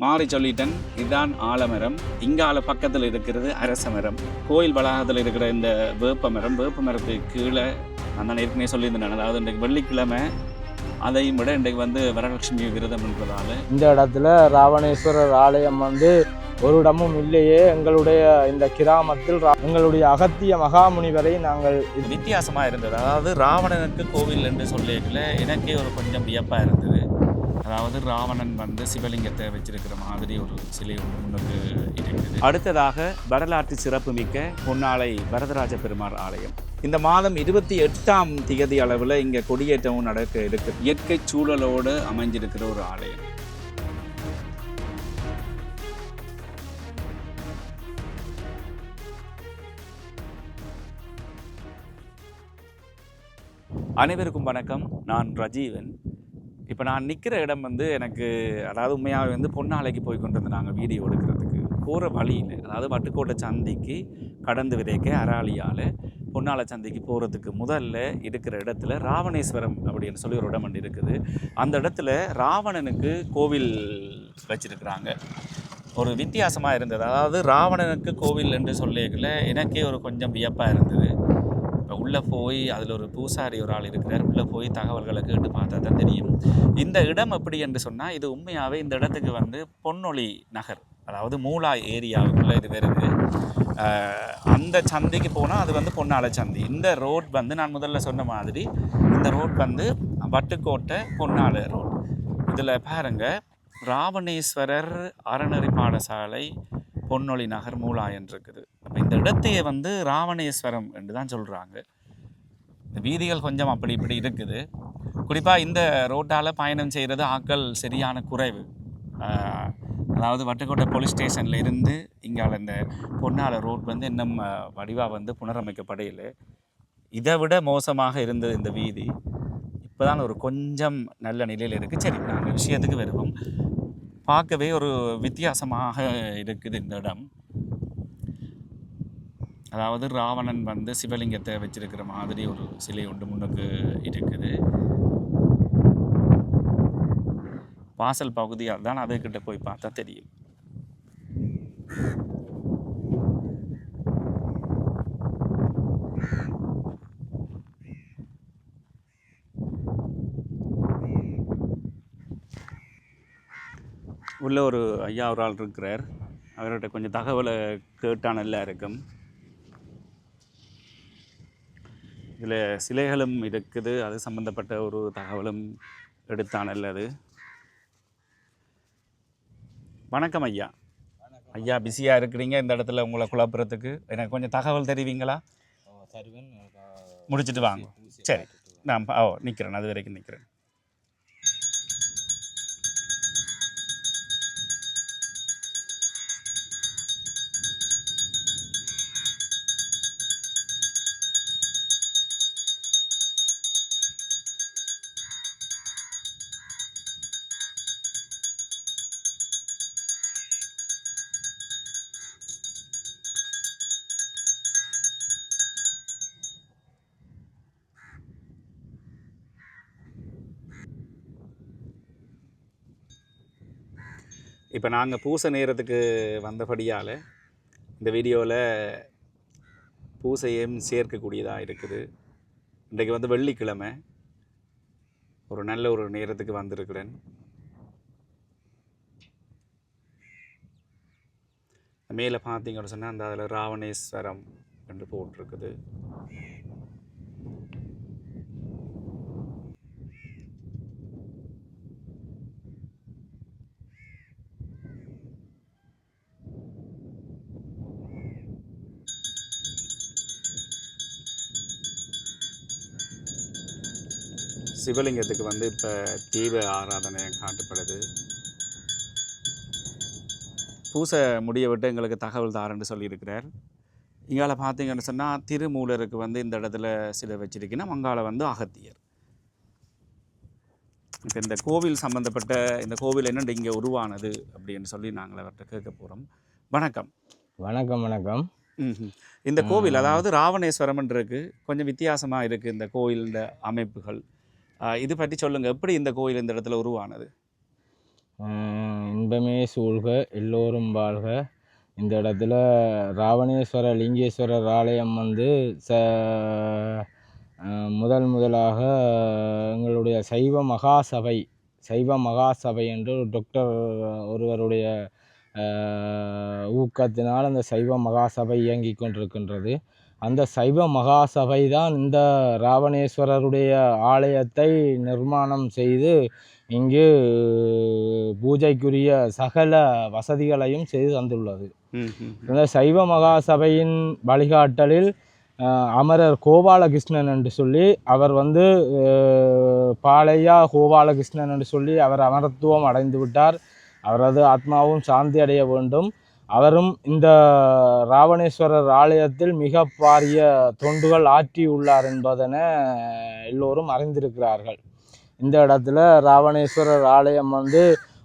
மாறி சொல்லிட்டேன். இதுதான் ஆலமரம் இங்கால பக்கத்தில் இருக்கிறது அரச மரம். கோயில் வளாகத்தில் இருக்கிற இந்த வேப்ப மரம். வேப்ப மரத்துக்கு கீழே நான் ஏற்கனவே சொல்லியிருந்தேன். அதாவது இன்றைக்கு வெள்ளிக்கிழமை. அதையும் விட இன்றைக்கு வந்து வரலட்சுமி விரதம் என்பதால். இந்த இடத்துல ராவணேஸ்வரர் ஆலயம் வந்து ஒரு இடமும் இல்லையே. எங்களுடைய இந்த கிராமத்தில் ரா- எங்களுடைய அகத்திய மகாமுனிவரை நாங்கள் இது வித்தியாசமாக இருந்தது. அதாவது ராவணனுக்கு கோவில் என்று சொல்லிக்கல எனக்கே ஒரு கொஞ்சம் வியப்பாக இருந்தது. அதாவது ராவணன் வந்து சிவலிங்கத்தை வச்சிருக்கிற மாதிரி ஒரு சிலை ஒன்று இருக்குது அடுத்ததாக வரலாற்று சிறப்புமிக்க பொன்னாலை வரதராஜ பெருமாள் ஆலயம். இந்த மாதம் இருபத்தி எட்டாம் திகதி அளவில் இங்கே கொடியேற்றமும் நடக்க இருக்கு. இயற்கை சூழலோடு அமைஞ்சிருக்கிற ஒரு ஆலயம். அனைவருக்கும் வணக்கம். நான் ரஜீவன். இப்போ நான் நிற்கிற இடம் வந்து எனக்கு அதாவது உண்மையாகவே வந்து பொன்னாலைக்கு போய் கொண்டு வந்து நாங்கள் வீடியோ எடுக்கிறதுக்கு போகிற வழியில் அதாவது வட்டுக்கோட்டை சந்திக்கு கடந்து விதைக்க அராலியால் பொன்னாலை சந்திக்கு போகிறதுக்கு முதல்ல இருக்கிற இடத்துல ராவணேஸ்வரம் அப்படின்னு சொல்லி ஒரு இடம் ஒன்று இருக்குது. அந்த இடத்துல ராவணனுக்கு கோவில் வச்சுருக்குறாங்க. ஒரு வித்தியாசமாக இருந்தது. அதாவது ராவணனுக்கு கோவில் என்று சொல்லிக்கல எனக்கே ஒரு கொஞ்சம் வியப்பாக இருந்தது. இப்போ உள்ளே போய் அதில் ஒரு பூசாரி ஒரு ஆள் இருக்கிறார். உள்ளே போய் தகவல்களை கேட்டு பார்த்தா தான் தெரியும். இந்த இடம் எப்படி என்று சொன்னால் இது உண்மையாகவே இந்த இடத்துக்கு வந்து பொன்னொழி நகர் அதாவது மூலா ஏரியாவுக்குள்ளே இது வருது அந்த சந்தைக்கு போனால் அது வந்து பொன்னாலை சந்தை. இந்த ரோட் வந்து நான் முதல்ல சொன்ன மாதிரி இந்த ரோட் வந்து வட்டுக்கோட்டை பொன்னாலை ரோட். இதில் பாருங்க ராவணேஸ்வரர் அறநெறி பாடசாலை பொன்னொழி நகர் மூலா இருக்குது அப்போ இந்த இடத்தையே வந்து ராவணேஸ்வரம் என்று தான் சொல்கிறாங்க இந்த வீதிகள் கொஞ்சம் அப்படி இப்படி இருக்குது. குறிப்பாக இந்த ரோட்டால் பயணம் செய்கிறது ஆட்கள் சரியான குறைவு. அதாவது வட்டுக்கோட்டை போலீஸ் ஸ்டேஷனில் இருந்து இங்கால இந்த பொன்னால ரோட் வந்து இன்னும் வடிவாக வந்து புனரமைக்கப்படையில். இதை விட மோசமாக இருந்தது இந்த வீதி. இப்போ தான் ஒரு கொஞ்சம் நல்ல நிலையில் இருக்குது சரி நாங்கள் விஷயத்துக்கு வருவோம். பார்க்கவே ஒரு வித்தியாசமாக இருக்குது இந்த இடம். அதாவது ராவணன் வந்து சிவலிங்கத்தை வச்சிருக்கிற மாதிரி ஒரு சிலை ஒன்று முன்னுக்கு இருக்குது. வாசல் பகுதியால் தான் அதுக்கிட்ட போய் பார்த்தா தெரியும். உள்ள ஒரு ஐயா ஒரு ஆள் இருக்கிறார். அவர்கிட்ட கொஞ்சம் தகவலை கேட்டா நல்லா இருக்கும். இதில் சிலைகளும் இருக்குது. அது சம்மந்தப்பட்ட ஒரு தகவலும் எடுத்தா நல்லது வணக்கம் ஐயா. ஐயா பிஸியாக இருக்கிறீங்க இந்த இடத்துல உங்களை குழப்புறதுக்கு? எனக்கு கொஞ்சம் தகவல் தெரிவிங்களா? முடிச்சிட்டு வாங்க. சரி. நான் ஓ நிற்கிறேன் அது வரைக்கும் நிற்கிறேன் இப்போ நாங்கள் பூசை நேரத்துக்கு வந்தபடியால் இந்த வீடியோவில் பூசையும் சேர்க்கக்கூடியதாக இருக்குது. இன்றைக்கு வந்து வெள்ளிக்கிழமை. ஒரு நல்ல ஒரு நேரத்துக்கு வந்திருக்கிறேன். மேலே பார்த்தீங்கன்னு சொன்னால் அந்த அதில் ராவணேஸ்வரம் என்று போட்டிருக்குது. சிவலிங்கத்துக்கு வந்து இப்போ தீப ஆராதனை காட்டப்படுது. பூசை முடிய விட்டு எங்களுக்கு தகவல் தாரன்னு சொல்லியிருக்கிறார். இங்கால பார்த்தீங்கன்னு சொன்னால் திருமூலருக்கு வந்து இந்த இடத்துல சிலை வச்சிருக்கீங்கன்னா மங்கால வந்து அகத்தியர். இப்போ இந்த கோவில் சம்மந்தப்பட்ட இந்த கோவில் என்னண்டு இங்கே உருவானது அப்படின்னு சொல்லி நாங்கள் அவர்கிட்ட கேட்க போகிறோம் வணக்கம். வணக்கம் வணக்கம். இந்த கோவில் அதாவது ராவணேஸ்வரம்னு இருக்கு கொஞ்சம் வித்தியாசமாக இருக்குது இந்த கோயில் இந்த அமைப்புகள். இது பற்றி சொல்லுங்கள் எப்படி இந்த கோயில் இந்த இடத்துல உருவானது? இன்பமே சூழ்க எல்லோரும் வாழ்க. இந்த இடத்துல ராவணேஸ்வர லிங்கேஸ்வரர் ஆலயம் வந்து ச முதல் முதலாக எங்களுடைய சைவ மகாசபை சைவ மகாசபை என்று டாக்டர் ஒருவருடைய ஊக்கத்தினால் அந்த சைவ மகாசபை இயங்கிக் கொண்டிருக்கின்றது. அந்த சைவ மகாசபை தான் இந்த ராவணேஸ்வரருடைய ஆலயத்தை நிர்மாணம் செய்து இங்கு பூஜைக்குரிய சகல வசதிகளையும் செய்து தந்துள்ளது. இந்த சைவ மகாசபையின் வழிகாட்டலில் அமரர் கோபாலகிருஷ்ணன் என்று சொல்லி அவர் வந்து பாலையா கோபாலகிருஷ்ணன் என்று சொல்லி அவர் அமரத்துவம் அடைந்து விட்டார். அவரது ஆத்மாவும் சாந்தி அடைய வேண்டும். அவரும் இந்த ராவணேஸ்வரர் ஆலயத்தில் மிக பாரிய தொண்டுகள் ஆற்றியுள்ளார் என்பதனை எல்லோரும் அறிந்திருக்கிறார்கள். இந்த இடத்துல ராவணேஸ்வரர் ஆலயம் வந்து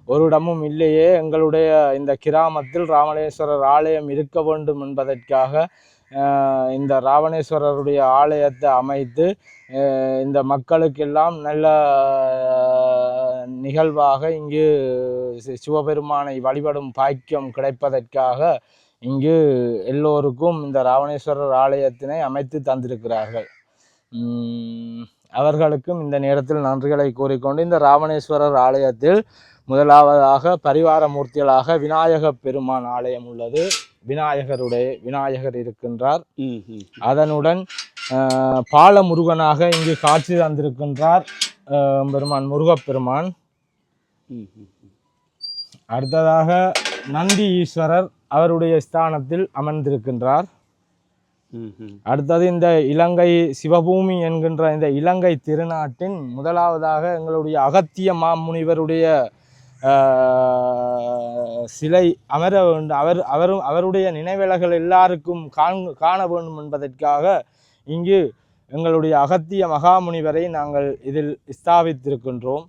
ஒரு இடமும் இல்லையே எங்களுடைய இந்த கிராமத்தில் ராவணேஸ்வரர் ஆலயம் இருக்க வேண்டும் என்பதற்காக இந்த ராவணேஸ்வரருடைய ஆலயத்தை அமைத்து இந்த மக்களுக்கெல்லாம் நல்ல நிகழ்வாக இங்கு சிவபெருமானை வழிபடும் பாக்கியம் கிடைப்பதற்காக இங்கு எல்லோருக்கும் இந்த ராவணேஸ்வரர் ஆலயத்தினை அமைத்து தந்திருக்கிறார்கள். அவர்களுக்கும் இந்த நேரத்தில் நன்றிகளை கூறிக்கொண்டு இந்த ராவணேஸ்வரர் ஆலயத்தில் முதலாவதாக பரிவார மூர்த்திகளாக விநாயக பெருமான் ஆலயம் உள்ளது. விநாயகருடைய விநாயகர் இருக்கின்றார். ம் ம் அதனுடன் பாலமுருகனாக இங்கு காட்சி தந்திருக்கின்றார் பெருமான் முருகப்பெருமான். அடுத்ததாக நந்தி ஈஸ்வரர் அவருடைய ஸ்தானத்தில் அமர்ந்திருக்கின்றார். அடுத்தது இந்த இலங்கை சிவபூமி என்கின்ற இந்த இலங்கை திருநாட்டின் முதலாவதாக எங்களுடைய அகத்திய மாமுனிவருடைய சிலை அமர வேண்டும் அவர் அவரும் அவருடைய நினைவிலகள் எல்லாருக்கும் காண் காண வேண்டும் என்பதற்காக இங்கு எங்களுடைய அகத்திய மகாமுனிவரை நாங்கள் இதில் ஸ்தாபித்திருக்கின்றோம்.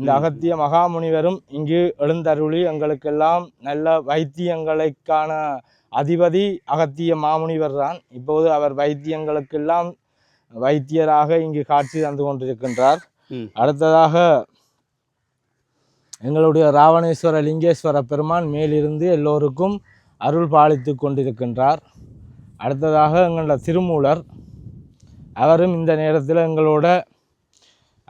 இந்த அகத்திய மகாமுனிவரும் இங்கு எழுந்தருளி எங்களுக்கெல்லாம் நல்ல வைத்தியங்களுக்கான அதிபதி அகத்திய மாமுனிவர் தான். இப்போது அவர் வைத்தியங்களுக்கெல்லாம் வைத்தியராக இங்கு காட்சி தந்து கொண்டிருக்கின்றார். அடுத்ததாக எங்களுடைய ராவணேஸ்வர லிங்கேஸ்வர பெருமான் மேலிருந்து எல்லோருக்கும் அருள் பாலித்து கொண்டிருக்கின்றார். அடுத்ததாக எங்களோட திருமூலர். அவரும் இந்த நேரத்தில் எங்களோட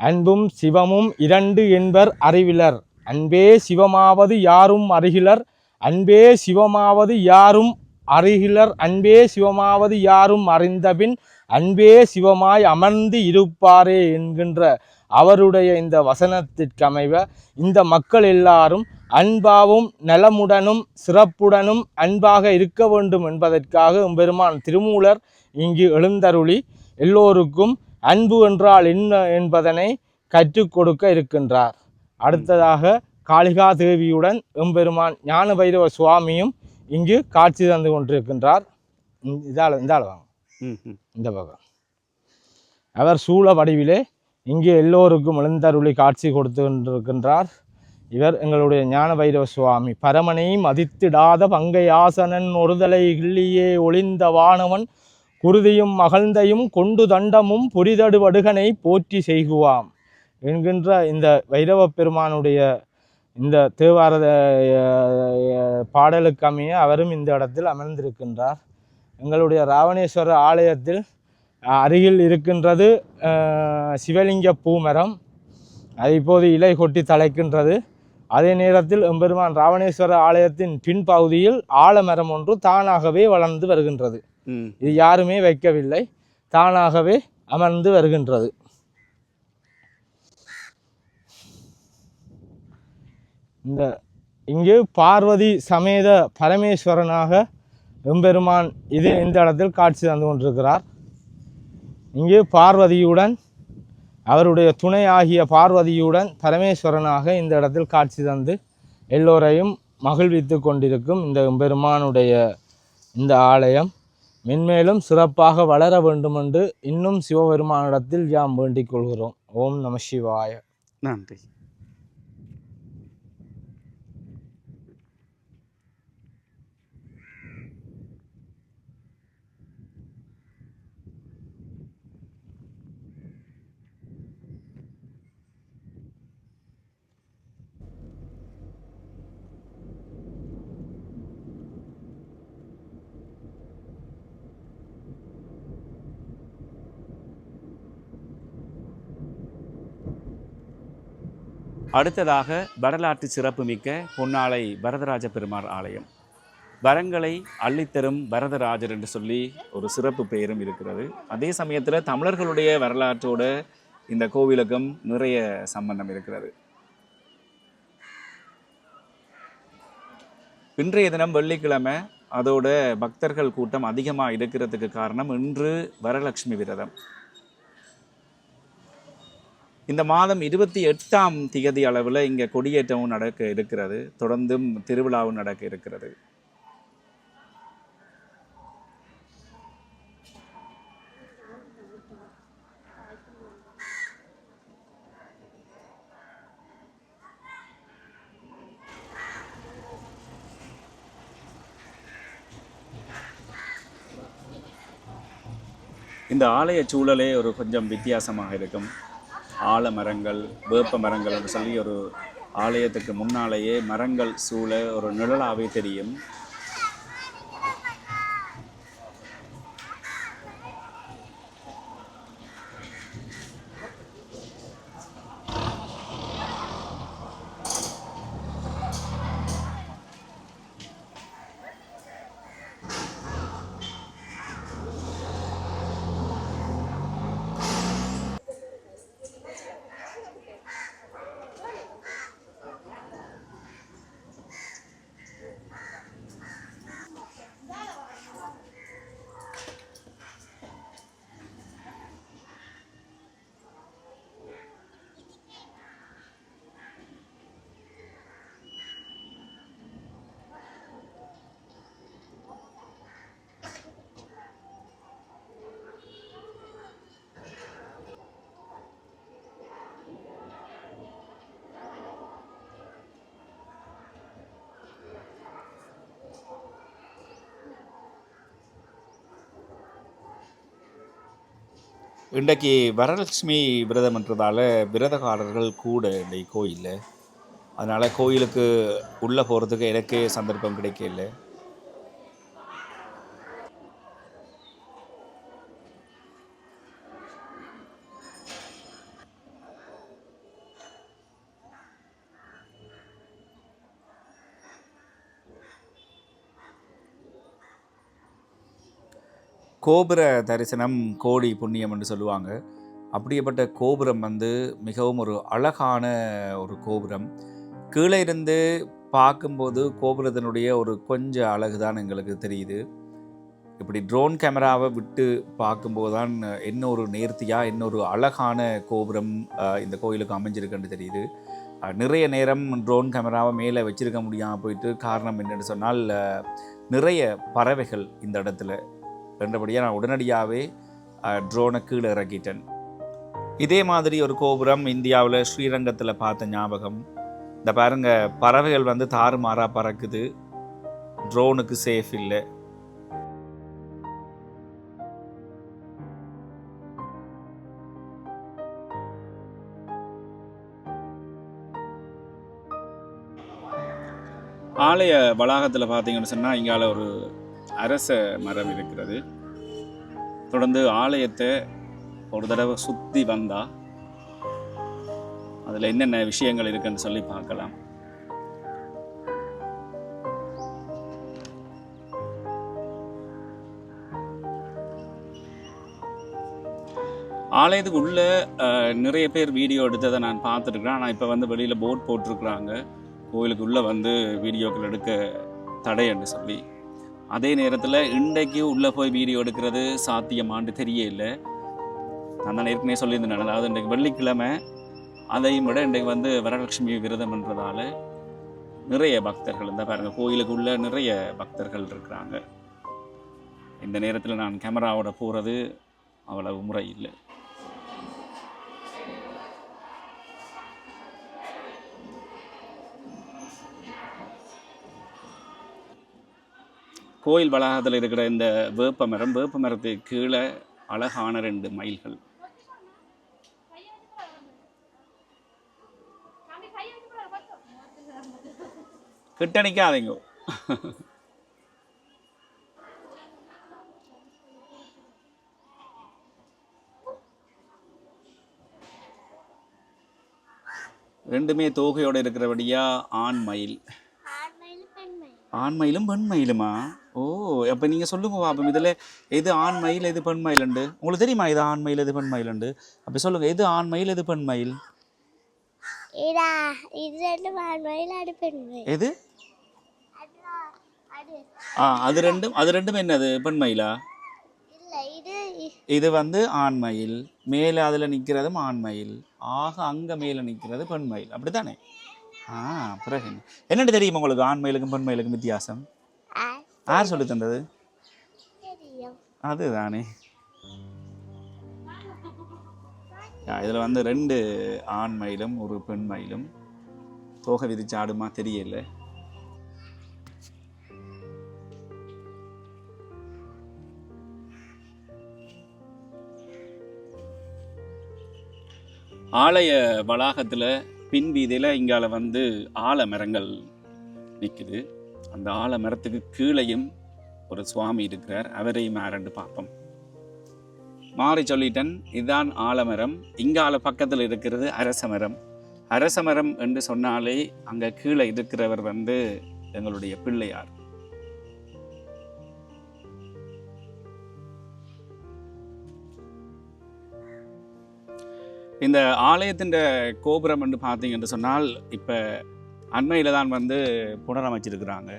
அன்பும் சிவமும் இரண்டு என்பர் அறிவிலர். அன்பே சிவமாவது யாரும் அருகிலர் அன்பே சிவமாவது யாரும் அருகிலர் அன்பே சிவமாவது யாரும் அறிந்தபின் அன்பே சிவமாய் அமர்ந்து இருப்பாரே என்கின்ற அவருடைய இந்த வசனத்திற்கமைவ இந்த மக்கள் எல்லாரும் அன்பாவும் நலமுடனும் சிறப்புடனும் அன்பாக இருக்க வேண்டும் என்பதற்காக பெருமான் திருமூலர் இங்கு எழுந்தருளி எல்லோருக்கும் அன்பு என்றால் என்ன என்பதனை கற்றுக் கொடுக்க இருக்கின்றார். அடுத்ததாக காளிகா தேவியுடன் எம்பெருமான் ஞான பைரவ சுவாமியும் இங்கு காட்சி தந்து கொண்டிருக்கின்றார். இந்த- இதால இந்தால வாங்க. ம் ம் இந்த பக்கம். அவர் சூழ வடிவிலே இங்கே எல்லோருக்கும் எழுந்தருளி காட்சி கொடுத்து கொண்டிருக்கின்றார். இவர் எங்களுடைய ஞான பைரவ சுவாமி. பரமனை மதித்திடாத பங்கை ஆசனன் ஒருதலை கிள்ளியே ஒளிந்த வானவன் குருதியும் மகழ்ந்தையும் கொண்டு தண்டமும் புரிதடு வடுகனை போற்றி செய்குவாம் என்கின்ற இந்த வைரவ பெருமானுடைய இந்த தேவாரத பாடலுக்கு அமைய அவரும் இந்த இடத்தில் அமர்ந்திருக்கின்றார். எங்களுடைய ராவணேஸ்வரர் ஆலயத்தில் அருகில் இருக்கின்றது சிவலிங்க பூமரம். அது இப்போது இலை கொட்டி தலைக்கின்றது. அதே நேரத்தில் எம்பெருமான் ராவணேஸ்வரர் ஆலயத்தின் பின்பகுதியில் ஆலமரம் ஒன்று தானாகவே வளர்ந்து வருகின்றது. இது யாருமே வைக்கவில்லை. தானாகவே அமர்ந்து வருகின்றது. இந்த இங்கு பார்வதி சமேத பரமேஸ்வரனாக எம்பெருமான் இது இந்த இடத்தில் காட்சி தந்து கொண்டிருக்கிறார். இங்கு பார்வதியுடன் அவருடைய துணை ஆகிய பார்வதியுடன் பரமேஸ்வரனாக இந்த இடத்தில் காட்சி தந்து எல்லோரையும் மகிழ்வித்து கொண்டிருக்கும் இந்த எம்பெருமானுடைய இந்த ஆலயம். மென்மேலும் சிறப்பாக வளர வேண்டுமென்று இன்னும் சிவபெருமானிடத்தில் யாம் வேண்டிக் கொள்கிறோம். ஓம் நம சிவாய. நன்றி. அடுத்ததாக வரலாற்று சிறப்புமிக்க பொன்னாலை வரதராஜ பெருமாள் ஆலயம். வரங்களை அள்ளித்தரும் வரதராஜர் என்று சொல்லி ஒரு சிறப்பு பெயரும் இருக்கிறது. அதே சமயத்தில் தமிழர்களுடைய வரலாற்றோட இந்த கோவிலுக்கும் நிறைய சம்பந்தம் இருக்கிறது. இன்றைய தினம் வெள்ளிக்கிழமை அதோட பக்தர்கள் கூட்டம் அதிகமாக இருக்கிறதுக்கு காரணம் இன்று வரலட்சுமி விரதம். இந்த மாதம் இருபத்தி எட்டாம் திகதி அளவில் இங்கே கொடியேற்றமும் நடக்க இருக்கிறது. தொடர்ந்தும் திருவிழாவும் நடக்க இருக்கிறது. இந்த ஆலய சூழலே ஒரு கொஞ்சம் வித்தியாசமாக இருக்கும். ஆலமரங்கள் வேப்ப மரங்கள் என்று சொல்லி ஒரு ஆலயத்துக்கு முன்னாலேயே மரங்கள் சூழ ஒரு நிழலாவே தெரியும். இன்றைக்கு வரலட்சுமி விரதம்ன்றதால விரதக்காரர்கள் கூட இன்றைக்கு கோயிலில். அதனால் கோயிலுக்கு உள்ளே போகிறதுக்கு எனக்கே சந்தர்ப்பம் கிடைக்கல. கோபுர தரிசனம் கோடி புண்ணியம் என்று சொல்லுவாங்க. அப்படியேப்பட்ட கோபுரம் வந்து மிகவும் ஒரு அழகான ஒரு கோபுரம். கீழே இருந்து பார்க்கும்போது கோபுரத்தினுடைய ஒரு கொஞ்சம் அழகு தான் எங்களுக்கு தெரியுது. இப்படி ட்ரோன் கேமராவை விட்டு பார்க்கும்போது தான் என்ன ஒரு நேர்த்தியாக இன்னொரு அழகான கோபுரம் இந்த கோயிலுக்கு அமைஞ்சிருக்குன்னு தெரியுது. நிறைய நேரம் ட்ரோன் கேமராவை மேலே வச்சுருக்க முடியாமல் போயிட்டு காரணம் என்னென்னு சொன்னால் நிறைய பறவைகள் இந்த இடத்துல ரெண்டபடியாக நான் உடனடியாகவே ட்ரோனை கீழே இறக்கிட்டேன். இதே மாதிரி ஒரு கோபுரம் இந்தியாவில் ஸ்ரீரங்கத்தில் பார்த்த ஞாபகம். இந்த பாருங்க பறவைகள் வந்து தாறுமாறாக பறக்குது. ட்ரோனுக்கு சேஃப் இல்லை. ஆலய வளாகத்தில் பார்த்தீங்கன்னு சொன்னால் இங்கால ஒரு அரச மரம் இருக்கிறது. தொடர்ந்து ஆலயத்தை ஒரு தடவை சுற்றி வந்தால் அதில் என்னென்ன விஷயங்கள் இருக்குன்னு சொல்லி பார்க்கலாம். ஆலயத்துக்கு உள்ள நிறைய பேர் வீடியோ எடுத்ததை நான் பார்த்துருக்குறேன். ஆனால் இப்போ வந்து வெளியில் போர்ட் போட்டிருக்குறாங்க. கோயிலுக்கு உள்ளே வந்து வீடியோக்கள் எடுக்க தடைன்னு சொல்லி அதே நேரத்தில் இன்றைக்கு உள்ளே போய் வீடியோ எடுக்கிறது சாத்தியமான்னு தெரியல நான் தான் ஏற்கனவே சொல்லியிருந்தேன். அதாவது இன்றைக்கு வெள்ளிக்கிழமை அதையும் விட இன்றைக்கு வந்து வரலட்சுமி விரதம்ன்றதால நிறைய பக்தர்கள் இந்த பாருங்கள் கோயிலுக்குள்ளே நிறைய பக்தர்கள் இருக்கிறாங்க. இந்த நேரத்தில் நான் கேமராவோட போகிறது அவ்வளவு முறை இல்லை. கோயில் வளாகத்தில் இருக்கிற இந்த வேப்ப மரம் வேப்ப மரத்துக்கு கீழே அழகான ரெண்டு மயில்கள். கிட்ட நிற்காதீங்க ரெண்டுமே தோகையோட இருக்கிறபடியா ஆண் மயில். ஆண் மயிலும் பெண் மயிலுமா? ஓ அப்போ நீங்கள் சொல்லுங்க பாப்போம் இதில் எது ஆண் மயில் எது பெண் மயிலுண்டு உங்களுக்கு தெரியுமா இது ஆண் மயில் எது பெண் மயிலுண்டு அப்போ சொல்லுங்க எது ஆண் மயில் எது பெண் மயில்? எது? ஆ அது ரெண்டும் அது ரெண்டும் என்னது பெண் மயிலா? இது வந்து ஆண் மயில். மேலே அதில் நிற்கிறதும் ஆண் மயில். ஆக அங்கே மேலே நிற்கிறது பெண் மயில். அப்படித்தானே? ஆ பிறகு என்ன? என்னன்னு தெரியுமா உங்களுக்கு ஆண் மயிலுக்கும் பெண் மயிலுக்கும் வித்தியாசம்? யார் சொல்லி தந்தது அதுதானே இதில் வந்து ரெண்டு ஆண் மயிலும் ஒரு பெண் மயிலும் தோகை விரிச்சு ஆடுமா தெரியல ஆலய வளாகத்தில் பின் வீதியில் இங்கால வந்து ஆலமரங்கள் நிற்குது அந்த ஆலமரத்துக்கு கீழேயும் ஒரு சுவாமி இருக்கிறார். அவரையும் ஆரண்டு பார்ப்போம். மாறி சொல்லிட்டன் இதுதான் ஆலமரம். இங்கால பக்கத்தில் இருக்கிறது அரச அரசமரம் அரசமரம் என்று சொன்னாலே அங்கே கீழே இருக்கிறவர் வந்து எங்களுடைய பிள்ளையார். இந்த ஆலயத்தின் கோபுரம் என்று பார்த்தீங்கன்னு சொன்னால் இப்போ அண்மையில் தான் வந்து புனரமைச்சிருக்கிறாங்க.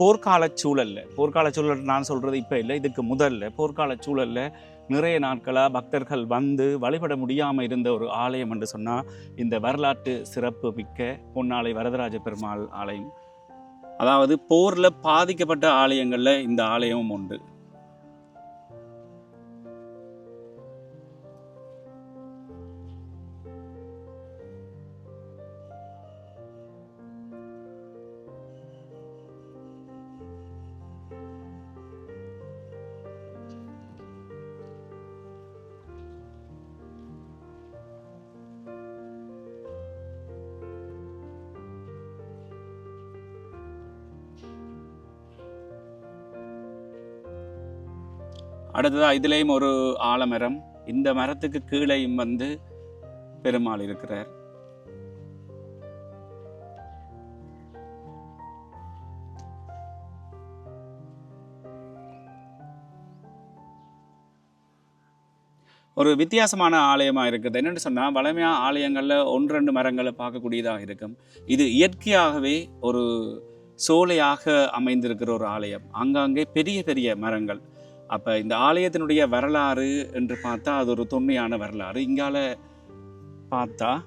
போர்க்கால சூழலில் போர்க்கால சூழல் நான் சொல்கிறது இப்போ இல்லை இதுக்கு முதல்ல. போர்க்கால சூழலில் நிறைய நாட்களாக பக்தர்கள் வந்து வழிபட முடியாமல் இருந்த ஒரு ஆலயம் என்று சொன்னால் இந்த வரலாற்று சிறப்பு மிக்க பொன்னாலை வரதராஜ பெருமாள் ஆலயம். அதாவது போரில் பாதிக்கப்பட்ட ஆலயங்களில் இந்த ஆலயமும் உண்டு. அடுத்ததா இதுலேயும் ஒரு ஆலமரம். இந்த மரத்துக்கு கீழேயும் வந்து பெருமாள் இருக்கிறார். ஒரு வித்தியாசமான ஆலயமாக இருக்குது. என்னென்னு சொன்னால் வளமையாக ஆலயங்களில் ஒன்று ரெண்டு மரங்களை பார்க்கக்கூடியதாக இருக்கும். இது இயற்கையாகவே ஒரு சோலையாக அமைந்திருக்கிற ஒரு ஆலயம். அங்கங்கே பெரிய பெரிய மரங்கள். அப்போ இந்த ஆலயத்தினுடைய வரலாறு என்று பார்த்தா அது ஒரு தொன்மையான வரலாறு. இங்கால பார்த்தா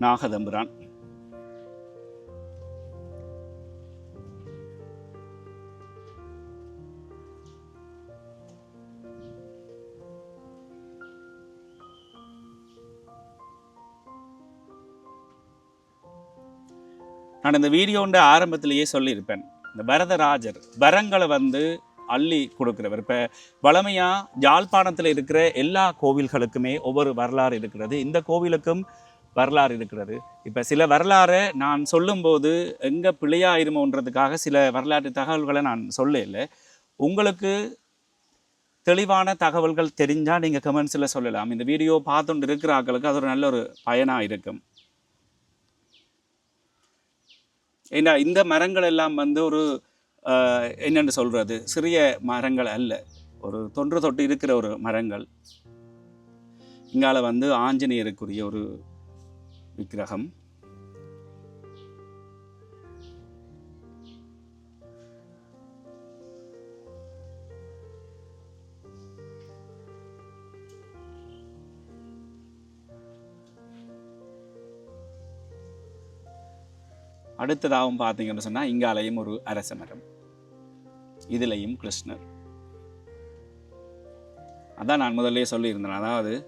நாகதம்புரான். நான் இந்த வீடியோண்ட ஆரம்பத்திலேயே சொல்லியிருப்பேன். இந்த பரதராஜர் வரங்களை வந்து அள்ளி கொடுக்குறவர். இப்போ வளமையாக யாழ்ப்பாணத்தில் இருக்கிற எல்லா கோவில்களுக்குமே ஒவ்வொரு வரலாறு இருக்கிறது. இந்த கோவிலுக்கும் வரலாறு இருக்கிறது. இப்போ சில வரலாறை நான் சொல்லும்போது எங்கே பிழையாயிருமோன்றதுக்காக சில வரலாற்று தகவல்களை நான் சொல்ல இல்லை உங்களுக்கு தெளிவான தகவல்கள் தெரிஞ்சால் நீங்கள் கமெண்ட்ஸில் சொல்லலாம். இந்த வீடியோ பார்த்துட்டு இருக்கிற ஆக்களுக்கு அது ஒரு நல்ல ஒரு பயனாக இருக்கும். ஏன்னா இந்த மரங்கள் எல்லாம் வந்து ஒரு என்னென்னு சொல்கிறது சிறிய மரங்கள் அல்ல. ஒரு தொன்று தொட்டு இருக்கிற ஒரு மரங்கள். இங்கால வந்து ஆஞ்சநேயருக்குரிய ஒரு விக்கிரகம். அடுத்ததாகவும் பார்த்தீங்கன்னு சொன்னால் இங்காலையும் ஒரு அரச மரம். இதுலையும் கிருஷ்ணர். அதான் நான் முதல்லயே சொல்லியிருந்தேன். அதாவது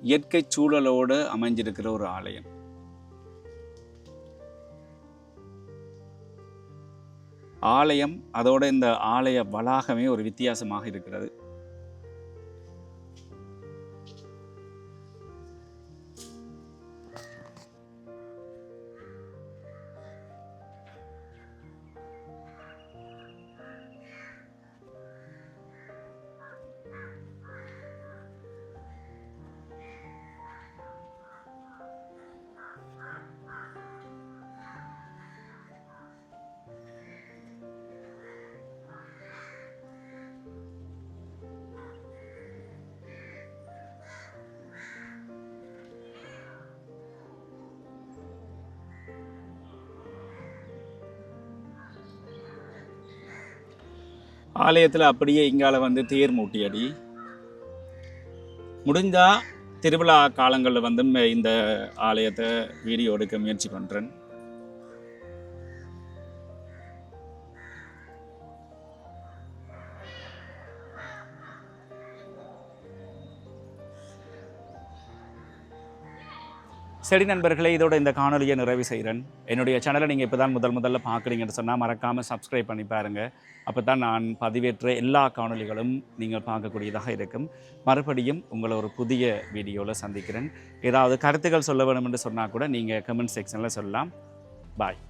இயற்கை சூழலோடு அமைஞ்சிருக்கிற ஒரு ஆலயம். ஆலயம் அதோட இந்த ஆலய வளாகமே ஒரு வித்தியாசமாக இருக்கிறது. ஆலயத்தில் அப்படியே இங்கால வந்து தேர் மூட்டியடி. முடிஞ்சால் திருவிழா காலங்களில் வந்து இந்த ஆலயத்தை வீடியோ எடுக்க முயற்சி பண்ணுறேன் செடி நண்பர்களே இதோட இந்த காணொலியை நிறைவு செய்கிறேன். என்னுடைய சேனலை நீங்கள் இப்போ தான் முதல் முதல்ல பார்க்குறீங்கன்னு சொன்னால் மறக்காமல் சப்ஸ்கிரைப் பண்ணி பாருங்கள் அப்போ தான் நான் பதிவேற்ற எல்லா காணொளிகளும் நீங்கள் பார்க்கக்கூடியதாக இருக்கும். மறுபடியும் உங்களை ஒரு புதிய வீடியோவில் சந்திக்கிறேன். ஏதாவது கருத்துக்கள் சொல்ல வேணும் என்று சொன்னால் கூட நீங்கள் கமெண்ட் செக்ஷனில் சொல்லலாம். பாய்